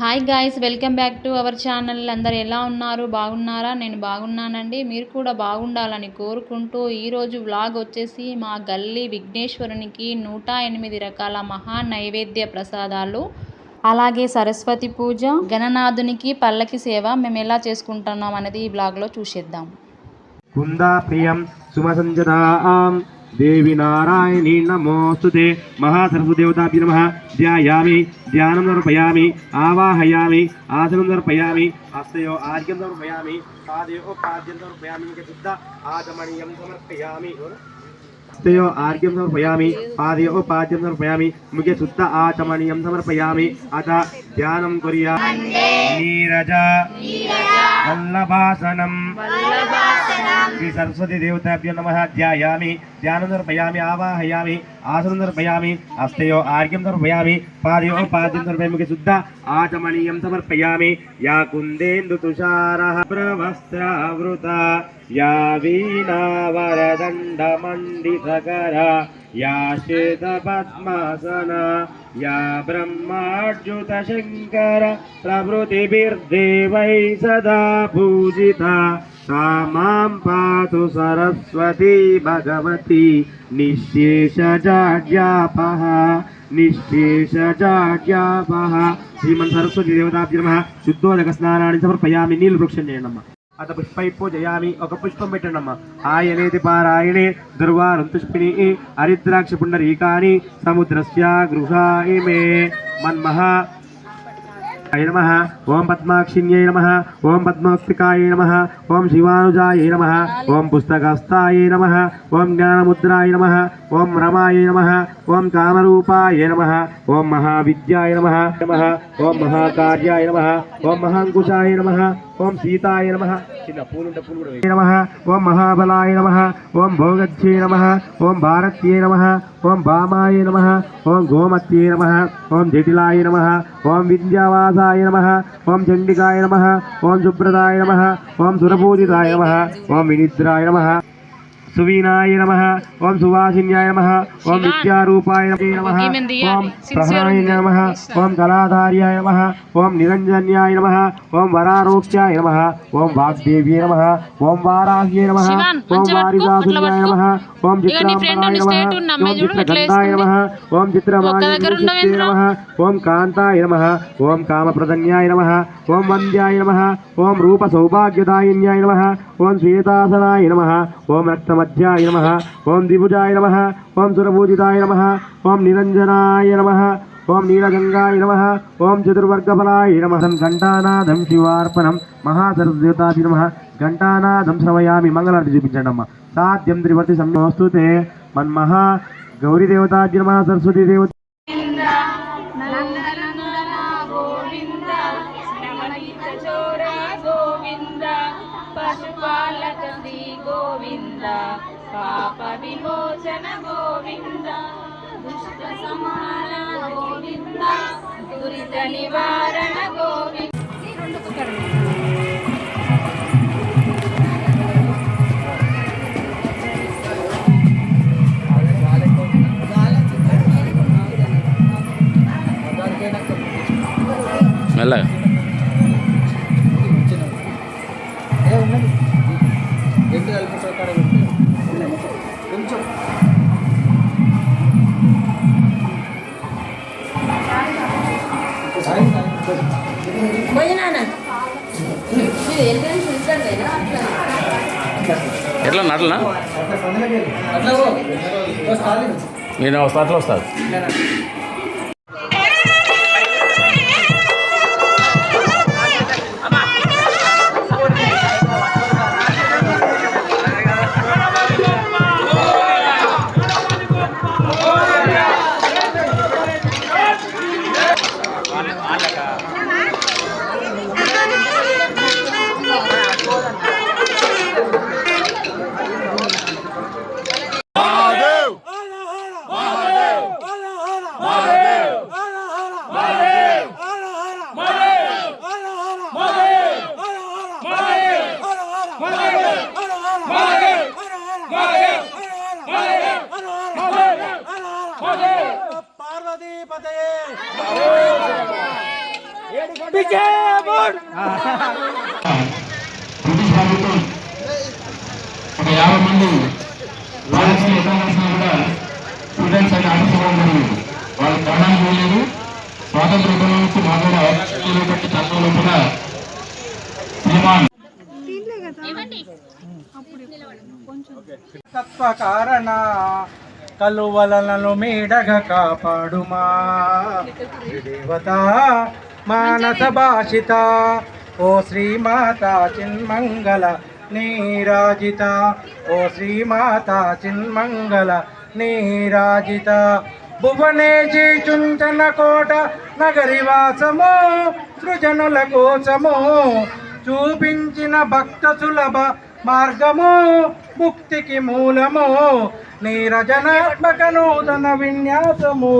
Hi guys welcome back to our channel అందరు ఎలా ఉన్నారు? బాగున్నారా? నేను బాగున్నానండి. మీరు కూడా బాగుండాలని కోరుకుంటూ ఈరోజు వ్లాగ్ వచ్చేసి మా గల్లీ విఘ్నేశ్వరునికి నూట ఎనిమిది రకాల మహా నైవేద్య ప్రసాదాలు. అలాగే సరస్వతి పూజ గణనాథునికి పల్లకి సేవ మేము ఎలా చేసుకుంటున్నాం అనేది ఈ బ్లాగ్లో చూసేద్దాం. ప్రియం దేవి నారాయణీ నమోస్తుతే మహాసరస్వదేవతాభ్య నమ. ధ్యాయామి ధ్యానం సమర్పయామి ఆవాహయామి ఆసనం సమర్పయామి హస్తయో ఆర్ఘ్యం సమర్పయామి పాదయో పాద్యం సమర్పయామి శుద్ధ ఆచమనీయం సమర్పయామి. హస్తయో ఆర్ఘ్యం సమర్పయామి పాదయో పాద్యం సమర్పయామి ముఖ్య శుద్ధ ఆచమనీయం సమర్పయామి. అత ధ్యానం కుర్యా. నీరజ. వల్లభాసనం. శ్రీ సరస్వతి దేవతాభ్యో నమ ధ్యాయామి ధ్యానం దర్పయామి ఆవాహయామి ఆసనం దర్పయామి హస్తయో ఆర్ఘ్యం దర్పయామి పాదయో పాద్యం సమర్పయామి శుద్ధ ఆచమనీయం సమర్పయామి యా కుందేందు తుషార ప్రవస్త్రావృత యా వీణా వరదండ మండితకర యా శ్వేత పద్మాసన యా బ్రహ్మార్జుత శంకర ప్రభృతిభిర్దేవై సదా పూజిత सा मां पातु सरस्वती भगवती निःशेषजाड्यापः निःशेषजाड्यापः श्रीमन् सरस्वती देवताभ्य नमः శుద్ధోదక స్నానాన్ని సమర్పయామి నీళ్ళు వృక్షం చేయండమ్మా అత పుష్పై పూజయామి ఒక పుష్పం పెట్టండమ్మా ఆయనేతి పారాయణే దుర్వారుంతుష్పిణి హరిద్రాక్ష పుండరీకాని సముద్రస్య గృహా ఇమే మన్మహ అయ నమ ఓం పద్మాక్షిణ్యై నమ ఓం పద్మోక్తికాయ నమ ఓం శివానుజాయ నమ ఓం పుస్తకస్థాయ నమ ఓం జ్ఞానముద్రాయ నమ ఓం రమాయ నమ ఓం కామరూపాయ నమ ఓం మహావిద్యాయ నమ నమ ఓం మహాకార్యాయ నమ ఓం మహాంకుశాయ నమ ఓం సీతాయ నమ చిన్న పూలుంటే పూలు కూడా నమ ఓం మహాబలాయ నమ ఓం భోగధ్యే నమ ఓం భారత్యే నమ ఓం భామాయ నమ ఓం గోమత్యే నమ ఓం జటిలాయ నమ ఓం విద్యావాసాయ నమ ఓం చండికాయ నమ ఓం సుబ్రతాయ నమ ఓం సురపూజితాయ నమ ఓం వినిద్రాయ నమ సువీనాయ నమ ఓం సువాసిన్యాయ నమ ఓం విద్యారూపాయ నమ ఓం ప్రహ్లాయ నమ ఓం కళాధార్యాయ నమ ఓం నిరంజన్యాయ నమ ఓం వరారోక్యాయ నమ ఓం వాగ్దేవ్యే నమ ఓం వారాహ్యే నమ ఓం వారిదాసున్యాయ నమ ఓం చిత్రాంబరాయ నమ ఓం చిత్రగంధాయ నమ ఓం చిత్రమాయ? నమ ఓం కాంతాయ నమ ఓం కామప్రదన్యాయ నమ ఓం వంద్యాయ నమ. ఓం రూప సౌభాగ్యదాయిన్యాయ నమ. ఓం శ్వేతాసనాయ నమ. ఓం రక్తమధ్యాయ నమ. ఓం ద్విభుజాయ నమ. ఓం సురభూజితాయ నమ. ఓం నిరంజనాయ నమ. ఓం నీలగంగాయ నమ. ఓం చతుర్వర్గఫలాయ నమ. ఘంటానాదం శివార్పణం మహాసరస్వతాది నమ. ఘంటానాదం శ్రవయామి మంగళార్తి చూపించండి అమ్మ. సాధ్యం త్రివర్తి సంయోస్తుతే మన్మహా గౌరీ దేవతాది నమ. సరస్వతి దేవత పాప విమోచన గోవింద దుష్ట సమాన గోవింద దురిత నివారణ గోవింద మెల్లగా. ఎట్లా నటనా నేను వస్తా అట్లా వస్తాను ఒక యాభై మంది లాయర్స్ని స్టూడెంట్స్ అని ఆశించడం వాళ్ళు కొనడానికి వెళ్ళలేదు స్వాతంత్ర గురించి మా కూడా ఆక్సిజన్లో పెట్టి తత్వం లోపల శ్రీమాన్ తత్వ కారణ? కలువలను మీడగ కాపాడుమా. దేవత మానస భాషిత ఓ శ్రీమాత చిన్మంగళ నీరాజిత ఓ శ్రీమాత చిన్మంగళ నీరాజిత. భువనేజీ చుంచన కోట నగరివాసము సృజనుల కోసము చూపించిన భక్త సులభ మార్గము ముక్తికి మూలము నీరజనాత్మక నూతన విన్యాసము.